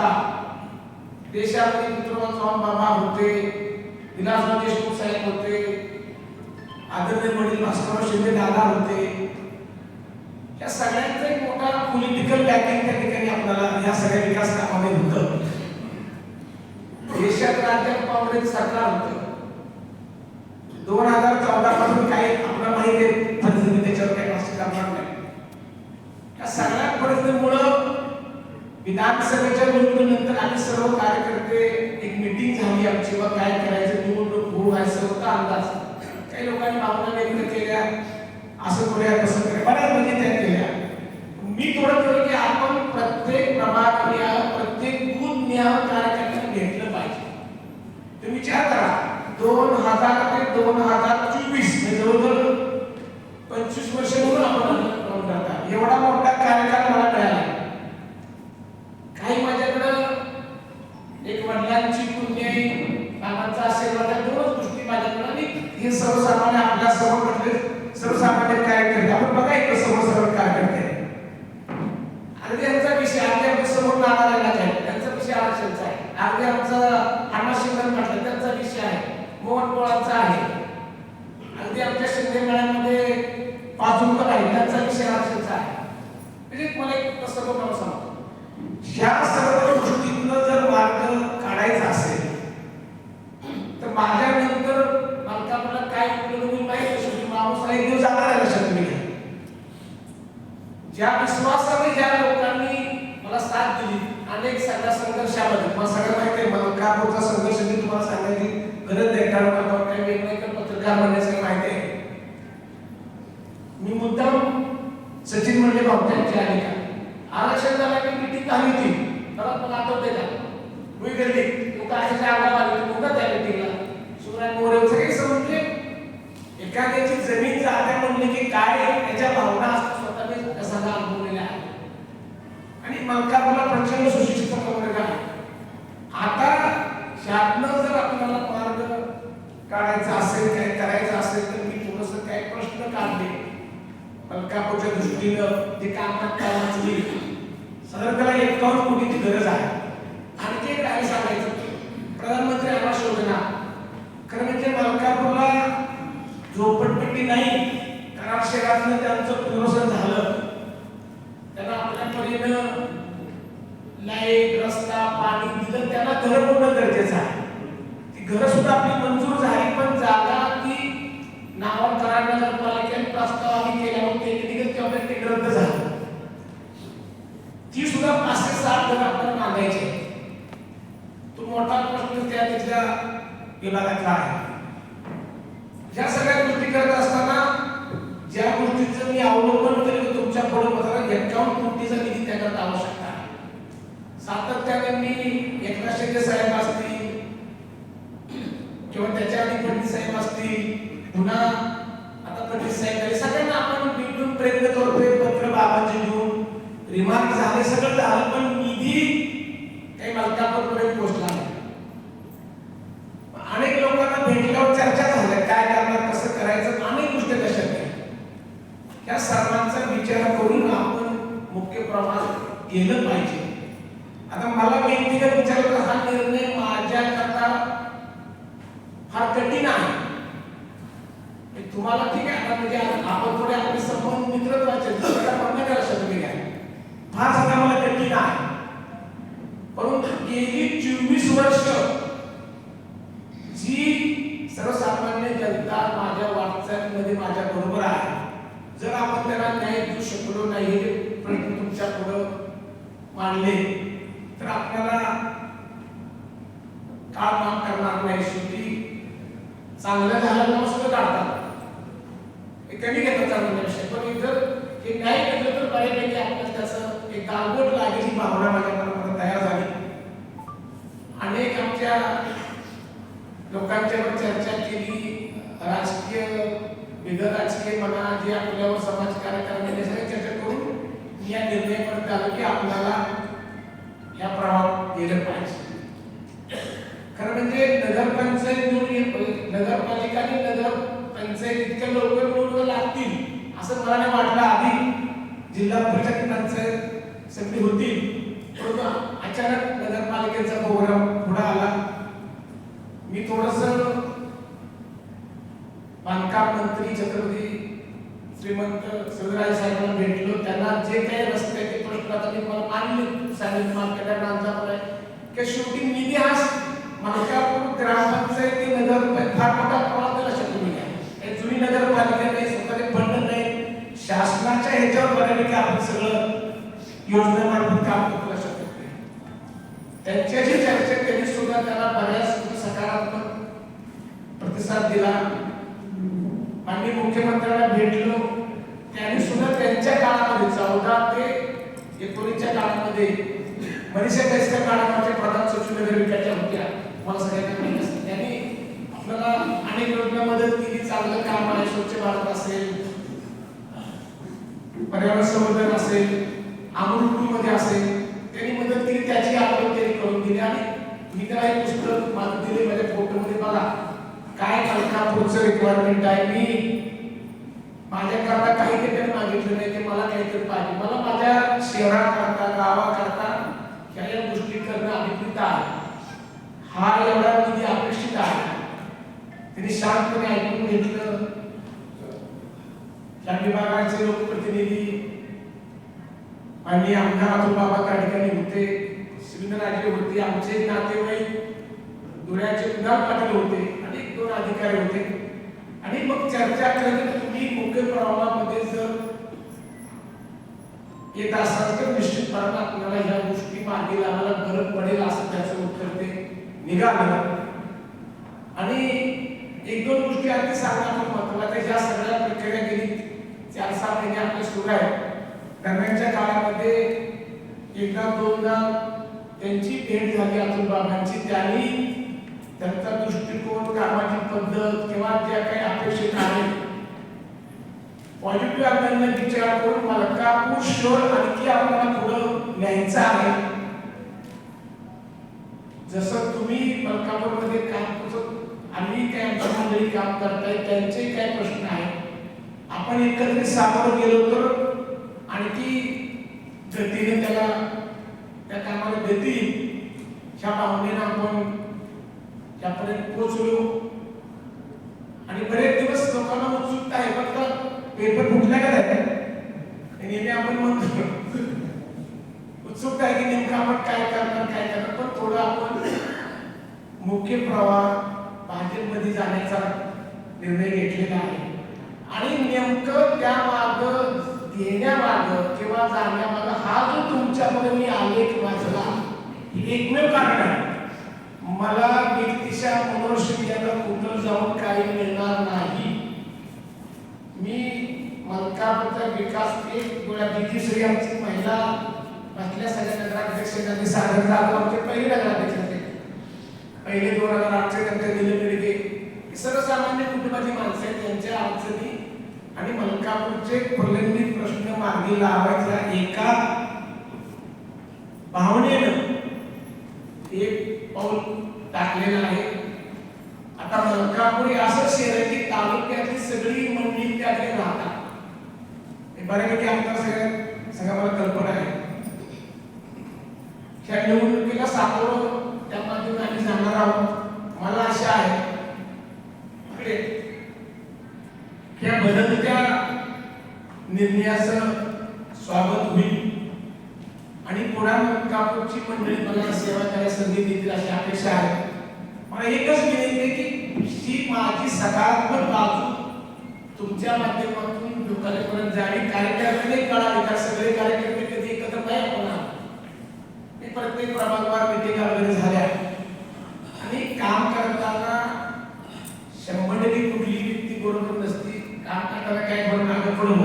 होता. देशामध्ये विक्रम चव्हाण बाबा होते विलासराव देशमुख साहेब होते आदरणीय वडील भास्करराव शिंदे दादा होते. या सगळ्यांचं एक मोठा पॉलिटिकल बॅकिंग त्या ठिकाणी आपल्याला या सगळ्या विकास कामामध्ये होतं. देशात राज्यात काँग्रेस सरकार होतं. दोन हजार चौदा पासून काही आपल्याला माहिती आहे? त्याच्यावर काही भाष्य करणार नाही. या सगळ्या परिस्थितीमुळं विधानसभेच्या सर्व कार्यकर्ते एक मीटिंग झाली आमची. व काय करायचं निवडणूक होऊ व्हायचं होता अंदाज? काही लोकांनी भावना व्यक्त केल्या. असं करूया तसं करूया बऱ्याच म्हणजे त्या केल्या. मी थोडं केलं की आपण प्रत्येक प्रभाग निहाय प्रत्येक बूथ निहाय कार्यकर्त्यांना घेतलं पाहिजे. तुम्ही विचार करा. दोन हजार ते दोन हजार चोवीस म्हणजे जवळजवळ पंचवीस वर्ष म्हणून आपण करता एवढा मोठा कार्यकाल मला मिळाला काही माझ्याकडं एक वडिलांची पुण्य आहे बाबांचा आशीर्वाद आहे दोनच गोष्टी माझ्याकडं आणि हे सर्वसामान्य आपल्यासमोर म्हटले सर्वसामान्य कार्यकर्ते आपण बघा इथं समोर सर्व कार्यकर्ते अगदी यांचा विषय अगदी आमच्यासमोर नाना लागला आहे त्यांचा विषय आरक्षणचा आहे अगदी आमचा अण्णा शिंदे म्हटलं त्यांचा विषय आहे मोहन पोळांचा आहे अगदी आमच्या शिंदे मेळ्यामध्ये पाचुंकर आहे त्यांचा विषय आरक्षणचा आहे म्हणजे मला एक सर्व मला सांगतो ह्या सर्व गोष्टीतनं जर मार्ग काढायचा असेल तर माझ्यानंतर मला काय उपयोग होईल माहिती शेवटी माणूस एक दिवस जाणार आहे लक्षात मी ज्या विश्वासाने ज्या लोकांनी मला साथ दिली. अनेक सगळ्या संघर्षामध्ये तुम्हाला सगळं माहिती आहे मला का होता संघर्ष मी तुम्हाला सांगायची गरज नाही कारण मला काही वेगवेगळ्या पत्रकार म्हणण्याची माहिती आहे. मी मुद्दाम सचिन म्हणजे भाऊट्यांची आली का आरक्षण झाला की मिटिंग झाली होती. मला आठवते का? मी गर्दी तू काय आगाव आली तू कुठं त्या मिटिंगला शिवराय मोरेचं काही समजले एखाद्याची जमीन जाते म्हणली की काय त्याच्या भावना असतात स्वतः मी कसा अनुभवलेल्या आहे आणि मलकापूरला प्रचंड सुशिक्षित वर्ग आहे आता शातनं जर आपल्याला मार्ग काढायचा असेल काय करायचं असेल तर मी थोडस काही प्रश्न काढले मलकापूरच्या दृष्टीनं ते कामात कामाची साधारण त्याला एकावन्न कोटीची गरज आहे. आणखी एक काय सांगायचं? प्रधानमंत्री आवास योजना. खरं म्हणजे मलकापूरला झोपटपट्टी नाही कराड शहरातलं त्यांचं पुनर्वसन झालं. त्यांना आपल्या परीनं लाइट रस्ता पाणी दिलं त्यांना घर होणं गरजेचं आहे. ती घरं सुद्धा आपली मंजूर झाली पण जागा ती नावावर करायला नगरपालिकेने प्रस्ताव आम्ही केला होते ते निघत तेव्हा ते रद्द झालं ती सुद्धा पाचशे सात घर आपल्याला मागायचे तो मोठा प्रश्न त्या तिथल्या विभागातला आहे. ह्या सगळ्या गोष्टी करत असताना ज्या गोष्टीचं मी अवलंबन केलं तुमच्यापुढे बघा एक्कावन्न कोटीचा निधी त्याकरता आवश्यकता आहे. सातत्याने मी एकनाथ शिंदे साहेब असतील किंवा त्याच्या आधी पंडित साहेब असतील पुन्हा आता पंडित साहेब सगळ्यांना आपण भेटून प्रयत्न करतोय पत्र बाबांचे घेऊन रिमार्क झाले सगळं झालं पण निधी काही मलकापूरपर्यंत पोहोचला नाही अनेक लोकांना भेटल्यावर चर्चा झाल्या काय करणार कसं करायचं अनेक गोष्टी कशा या सर्वांचा विचार करून आपण मुख्य प्रवास गेलं पाहिजे आता मला व्यक्तिगत विचार तर हा निर्णय माझ्याकरता फार कठीण आहे. तुम्हाला ठीक आहे आता म्हणजे आपण थोडे आपले संबंध मित्रत्वाचे दुसऱ्या घ्या फार सगळं मला कठीण आहे. परंतु गेली चोवीस वर्ष जी सर्वसामान्य जनता माझ्या वाटचालीमध्ये माझ्या बरोबर आहे. जर आपण त्यांना न्याय देऊ शकलो नाही प्रश्न तुमच्या पुढं मांडले तर आपल्याला काम करणार नाही? चांगलं झालं सुद्धा काढतात. हे कमी घेतात चांगल्या विषय पण इतर हे नाही केलं तर बऱ्यापैकी आपल्याला त्याचं एक गालबोट लागेल ही भावना माझ्या मनामध्ये तयार झाली. अनेक आमच्या लोकांच्यावर चर्चा केली. राजकीय बिगर राजकीय म्हणा जे आपल्यावर समाजकार्य करण्याची सगळी चर्चा करून या निर्णयापर्यंत आलो की आपल्याला या प्रवाहात दिलं पाहिजे. नगर पंचायत नगर नगरपालिका आणि नगरपंचायत इतक्या लवकर निवडून लागतील असं मला नाही वाटलं आधी. जिल्हा परिषद पंचायत सगळी होती परंतु अचानक नगरपालिकेचा प्रोग्राम पुढे आला. मी थोडस बांधकाम मंत्री छत्रपती श्रीमंत सदराज साहेबांना भेटलो. त्यांना जे काही रस्ते ते प्रश्न आता मी मला मानले सायलेंट मार्केट आमचा की शेवटी निधी हा कसं आहे की नगर फार मोठा प्रमाणात लक्षात तुम्ही घ्या जुनी नगरपालिका नाही स्वतःचे फंड नाही शासनाच्या ह्याच्यावर बऱ्यापैकी आपण सगळं योजनेमार्फत काम करतो लक्षात घेतलंय. त्यांच्याशी चर्चा केली सुद्धा त्याला बऱ्याच सकारात्मक प्रतिसाद दिला. माननीय मुख्यमंत्र्यांना भेटलो. त्यांनी सुद्धा त्यांच्या काळामध्ये चौदा ते एकोणीसच्या काळामध्ये मनीषा कैसकर काळामध्ये प्रधान सचिव नगर विकासच्या होत्या मला सगळ्यांना माहिती असतं. आपल्याला अनेक योजना मदत केली चांगलं काम आहे स्वच्छ भारत असेल पर्यावरण संवर्धन असेल अमृत मध्ये असेल त्यांनी मदत केली त्याची आपण त्यांनी करून दिली. आणि मी त्याला एक पुस्तक मला दिले माझ्या फोटोमध्ये बघा. काय मलकापूरचं रिक्वायरमेंट आहे. मी माझ्याकरता काही ते त्यांनी मागे नाही ते मला काहीतरी पाहिजे मला माझ्या शहराकरता गावाकरता ह्या या गोष्टी करणं अभिप्रित आहे हा एवढा निधी अपेक्षित आहे त्यांनी शांतपणे ऐकून घेतलं. त्या विभागाचे लोकप्रतिनिधी आणि आमदार अतुल बाबा त्या ठिकाणी होते. श्रीनराजे होते आमचे नातेवाईक धुळ्याचे उदार पाटील होते अनेक दोन अधिकारी होते. आणि मग चर्चा करत तुम्ही मुख्य प्रवाहामध्ये जर येत असाल तर निश्चितपणे आपल्याला ह्या गोष्टी मागे लावायला फरक पडेल असं त्याचं उत्तर ते निघालं. आणि एक दोन गोष्टी अगदी सांगणं पण महत्त्वाच्या ज्या सगळ्या प्रक्रिया गेली चार सहा महिने आपले सुरू आहे दरम्यानच्या काळामध्ये एकदा दोनदा त्यांची भेट झाली अतुल बाबांची. त्यांनी त्यांचा दृष्टिकोन कामाची पद्धत किंवा ज्या काही अपेक्षित आहे पॉझिटिव्ह आपल्याला विचार करून मलकापूर शहर आणखी आपल्याला पुढं न्यायचं आहे? जसं तुम्ही मलकापूरमध्ये काम करतो मंडळी काम करताय त्यांचे काय प्रश्न आहेत. आपण एकत्रित सामोरं गेलो तर आणखी गतीने त्याला त्या कामाला गती ह्या भावनेनं आपण त्यापर्यंत पोहोचलो. आणि बरेच दिवस लोकांना उत्सुकता आहे फक्त पेपर फुटला का हे नेहमी आपण म्हणतो. उत्सुकता आहे की नेमकं आपण काय करणार काय करणार पण थोडं आपण मुख्य प्रवाह भाजपमध्ये जाण्याचा निर्णय घेतलेला आहे. आणि नेमकं त्या माग घेण्यामाग किंवा जाण्यामाग हा जो तुमच्यामध्ये मी आलेख वाचला हे एकमेव कारण आहे. मला व्यक्तीच्या मनोरशिक कुठं जाऊन काही मिळणार नाही. मी मलकापूरचा विकास एक डोळ्या श्री आमची महिला पहिल्या सगळ्या नगराध्यक्ष त्यांनी सादर झालं आमचे पहिले नगराध्यक्ष पहिले दोन हजार आठचे त्यांचे दिले सर्वसामान्य कुटुंबाची माणसं आहेत त्यांच्या अडचणी आणि मलकापूरचे प्रलंबित प्रश्न मार्गी लावायचा एका भावनेनं एक पाऊल टाकलेलं आहे. आता मलकापूर हे असं शहर आहे की तालुक्यातली सगळी मंडळी त्याकडे राहतात. हे बऱ्यापैकी आमदार सगळ्या सगळ्या मला कल्पना आहे. त्या निवडणुकीला सामोरं त्या माध्यमातून आम्ही जाणार आहोत. मला आशा आहे या बदलत्या निर्णयाचं स्वागत होईल. आणि पुन्हा कापूरची मंडळी मला सेवा करायला संधी देतील अशी अपेक्षा आहे. मला एकच विनंती आहे की ही माझी सकारात्मक बाजू तुमच्या माध्यमातून लोकांपर्यंत जावी. कार्यकर्ते कळावे का सगळे कार्यकर्ते कधी एकत्र नाही होणार प्रत्येक प्रभागवार मिटिंग वगैरे झाल्या foram muito